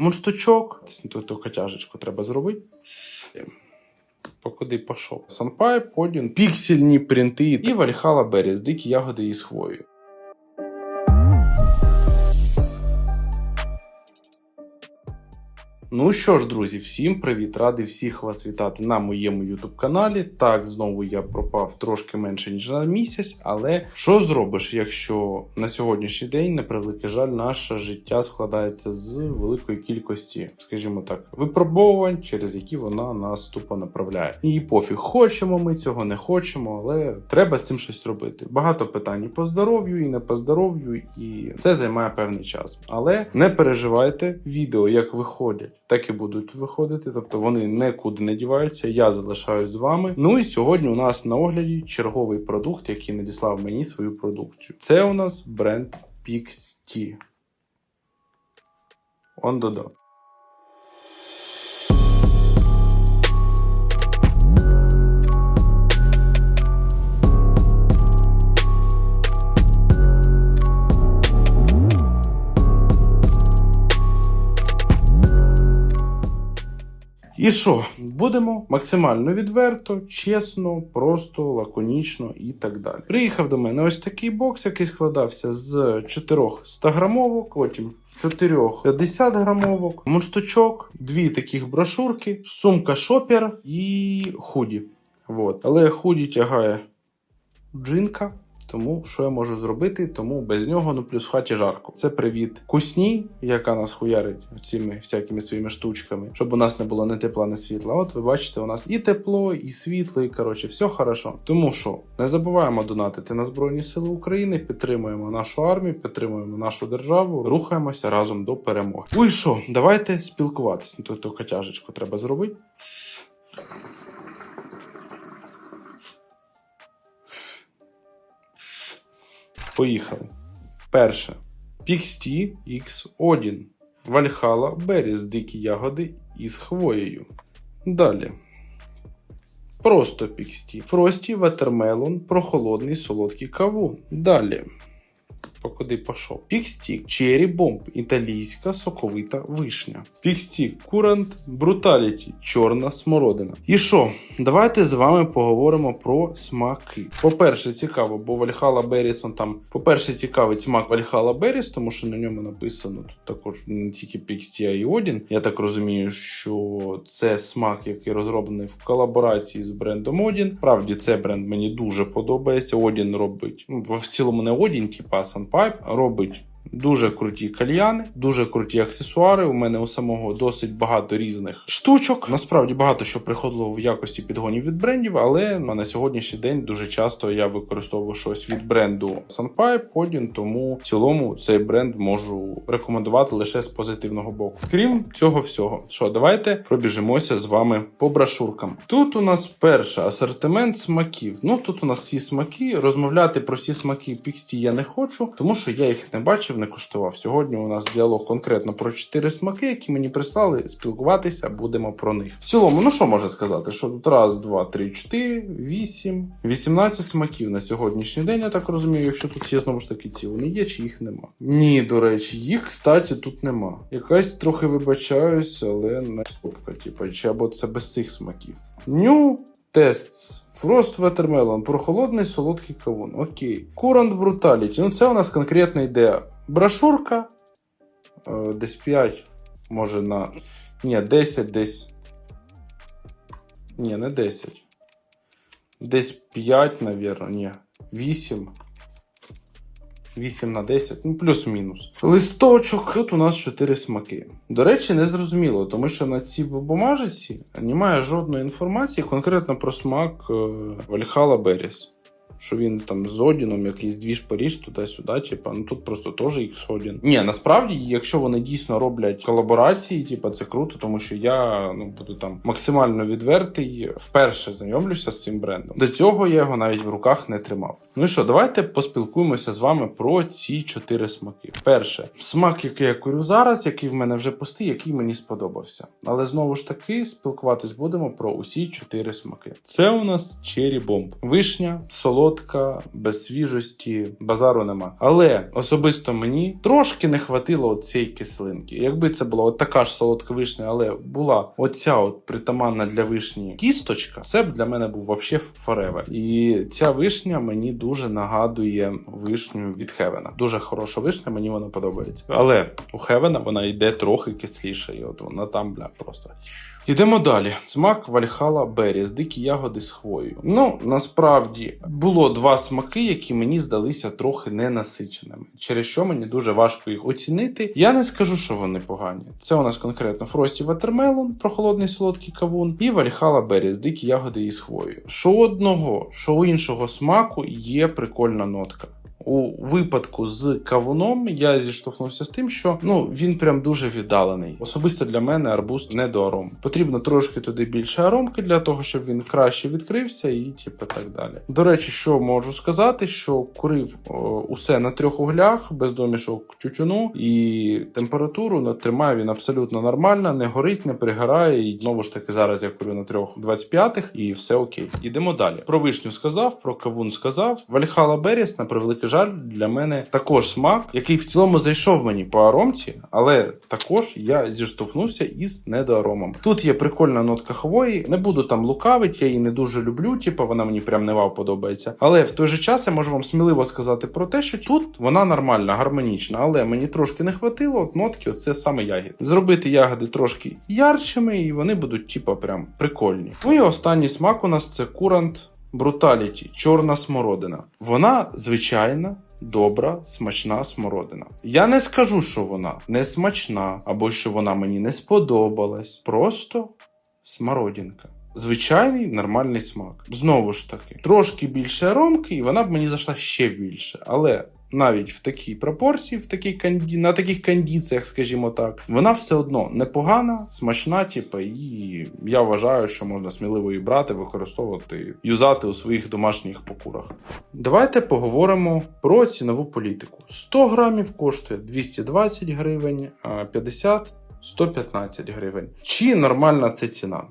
Мундштучок, ту, ту котяжечку треба зробити. Покуди пішов? Санпай, Одін, піксельні принти і Вальхала берез, дикі ягоди із хвоєю. Ну що ж, друзі, всім привіт! Радий всіх вас вітати на моєму youtube каналі. Так, знову я пропав трошки менше ніж на місяць, але що зробиш, якщо на сьогоднішній день, на превеликий жаль, наше життя складається з великої кількості, скажімо так, випробовувань, через які вона нас тупо направляє. І пофіг, хочемо ми цього, не хочемо, але треба з цим щось робити. Багато питань і по здоров'ю, і не по здоров'ю, і це займає певний час. Але не переживайте, відео як виходять так і будуть виходити, тобто вони нікуди не діваються. Я залишаюсь з вами. Ну і сьогодні у нас на огляді черговий продукт, який надіслав мені свою продукцію. Це у нас бренд PXT. Он додав. І що? Будемо максимально відверто, чесно, просто, лаконічно і так далі. Приїхав до мене ось такий бокс, який складався з 4 100 грамовок, потім 4 50 грамовок, мундштучок, дві таких брошурки, сумка шопер і худі. Вот. Але худі тягає джинка. Тому що я можу зробити, тому без нього, ну плюс в хаті жарко. Це привіт кусні, яка нас хуярить цими всякими своїми штучками, щоб у нас не було не тепла, не світла. От ви бачите, у нас і тепло, і світло, і коротше, все хорошо. Тому що не забуваємо донатити на Збройні Сили України, підтримуємо нашу армію, підтримуємо нашу державу, рухаємося разом до перемоги. Ну що, давайте спілкуватися. Ну, котяжечку треба зробити. Поїхали. Перше. Піксті X1. Вальхала Беріс дикі ягоди із хвоєю. Далі. Просто піксті. Фрості Ватермелон, прохолодний солодкий кавун. Далі. По куди пішов? Пікстік, Черрі Бомб, італійська соковита вишня. Пікстік, Курант, Бруталіті, чорна смородина. І що? Давайте з вами поговоримо про смаки. По-перше, цікаво, бо Вальхала Берісон там, по-перше, цікавий смак Вальхала Беріс, тому що на ньому написано тут також не тільки Піксті, а й Одін. Я так розумію, що це смак, який розроблений в колаборації з брендом Одін. Правді, цей бренд мені дуже подобається. Одін робить ну, в цілому не Одін, типа а Sunpipe, робить. Дуже круті кальяни, дуже круті аксесуари. У мене у самого досить багато різних штучок. Насправді багато що приходило в якості підгонів від брендів, але на сьогоднішній день дуже часто я використовую щось від бренду Sunpipe, Odin, тому в цілому цей бренд можу рекомендувати лише з позитивного боку. Крім цього всього, що давайте пробіжимося з вами по брошуркам. Тут у нас перший асортимент смаків. Ну тут у нас всі смаки. Розмовляти про всі смаки Піксті я не хочу, тому що я їх не бачив, не куштував. Сьогодні у нас діалог конкретно про 4 смаки, які мені прислали. Спілкуватися будемо про них. В цілому, ну що можна сказати? Що тут раз, два, три, чотири, вісім, 18 смаків на сьогоднішній день, я так розумію, якщо тут є знову ж таки ці, вони є чи їх нема. Ні, до речі, їх, кстати, тут нема. Якась трохи вибачаюсь, але не копка, типу, чи або це без цих смаків. Ню. Тест. Frost Watermelon, прохолодний солодкий кавун. Окей. Current Brutality. Ну, це у нас конкретна ідея. Брошурка. Е, десь 5, може на. Ні, 10, десь. Ні, не 10. Десь 5, навірно, ні. 8. 8 на 10, ну плюс-мінус. Листочок. Тут у нас 4 смаки. До речі, не зрозуміло, тому що на цій бумажиці немає жодної інформації конкретно про смак е, Вальхала Беріс. Що він там з Одіном, якийсь двіж Паріж, туди-сюди, типа, ну тут просто теж їх Одін. Ні, насправді, якщо вони дійсно роблять колаборації, типа, це круто, тому що я ну буду там максимально відвертий, вперше знайомлюся з цим брендом. До цього я його навіть в руках не тримав. Ну і що, давайте поспілкуємося з вами про ці чотири смаки. Перше, смак, який я курю зараз, який в мене вже пустий, який мені сподобався. Але знову ж таки спілкуватись будемо про усі чотири смаки. Це у нас Cherry Bomb. Вишня, солодка солодка, без свіжості, базару нема. Але особисто мені трошки не хватило цієї кислинки. Якби це була от така ж солодка вишня, але була оця от притаманна для вишні кісточка, це б для мене був вообще forever. І ця вишня мені дуже нагадує вишню від Хевена. Дуже хороша вишня, мені вона подобається. Але у Хевена вона йде трохи кисліше, і от вона там бля просто. Йдемо далі. Смак Вальхала Беріс, дикі ягоди з хвоєю. Ну, насправді було два смаки, які мені здалися трохи ненасиченими, через що мені дуже важко їх оцінити. Я не скажу, що вони погані. Це у нас конкретно Фрості Ватермелон, прохолодний солодкий кавун, і Вальхала Беріс, дикі ягоди із хвоєю. Що одного, що іншого смаку є прикольна нотка. У випадку з кавуном я зіштовхнувся з тим, що ну він прям дуже віддалений. Особисто для мене арбуз не до аром. Потрібно трошки туди більше аромки для того, щоб він краще відкрився, і типу так далі. До речі, що можу сказати, що курив о, усе на трьох углях, без домішок тютюну, і температуру тримає він абсолютно нормально, не горить, не пригорає. І знову ж таки, зараз я курю на трьох 25-х, і все окей. Ідемо далі. Про вишню сказав, про кавун сказав. Вальхала Беріс, на превеликий жаль, для мене також смак, який в цілому зайшов мені по аромці, але також я зіштовхнувся із недоаромом. Тут є прикольна нотка хвої, не буду там лукавить, я її не дуже люблю, типу вона мені прям не вау подобається. Але в той же час я можу вам сміливо сказати про те, що тут вона нормальна, гармонічна, але мені трошки не хватило от нотки, оце саме ягід. Зробити ягоди трошки ярчими, і вони будуть, типу, прям прикольні. Ну і останній смак у нас це курант. Бруталіті, чорна смородина. Вона звичайна, добра, смачна смородина. Я не скажу, що вона не смачна, або що вона мені не сподобалась. Просто смородинка. Звичайний нормальний смак. Знову ж таки, трошки більше аромки, і вона б мені зайшла ще більше. Але навіть в такій пропорції, в такій канді... на таких кондиціях, скажімо так, вона все одно непогана, смачна, типу, і я вважаю, що можна сміливо її брати, використовувати, юзати у своїх домашніх покурах. Давайте поговоримо про цінову політику. 100 грамів коштує 220 гривень, а 50 115 гривень. Чи нормальна це ціна?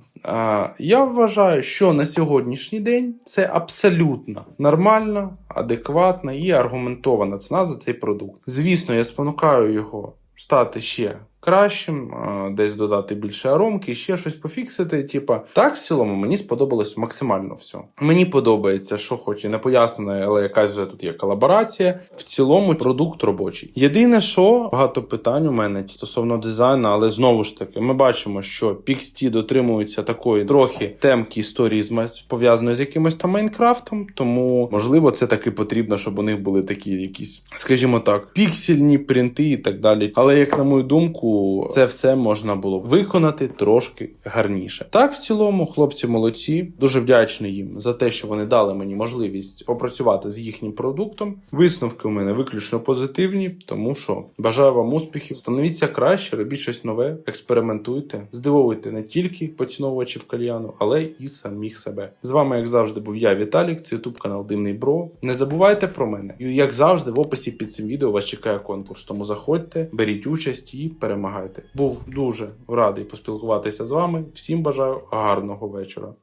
Я вважаю, що на сьогоднішній день це абсолютно нормальна, адекватна і аргументована ціна за цей продукт. Звісно, я спонукаю його стати ще кращим, десь додати більше аромки, ще щось пофіксити. Типа, так в цілому мені сподобалось максимально все. Мені подобається, що хоч і не пояснено, але якась вже тут є колаборація. В цілому продукт робочий. Єдине, що багато питань у мене стосовно дизайну, але знову ж таки, ми бачимо, що PXT дотримуються такої трохи темки історії з пов'язаної з якимось там Майнкрафтом. Тому можливо, це таки потрібно, щоб у них були такі якісь, скажімо так, піксельні принти і так далі. Але як на мою думку, це все можна було виконати трошки гарніше. Так, в цілому, хлопці молодці. Дуже вдячний їм за те, що вони дали мені можливість попрацювати з їхнім продуктом. Висновки у мене виключно позитивні, тому що бажаю вам успіхів. Становіться краще, робіть щось нове, експериментуйте, здивовуйте не тільки поціновувачів кальяну, але і самих себе. З вами, як завжди, був я, Віталік. Це ютуб канал Дивний Бро. Не забувайте про мене. І як завжди, в описі під цим відео вас чекає конкурс. Тому заходьте, беріть участь і перемагайте. Був дуже радий поспілкуватися з вами. Всім бажаю гарного вечора.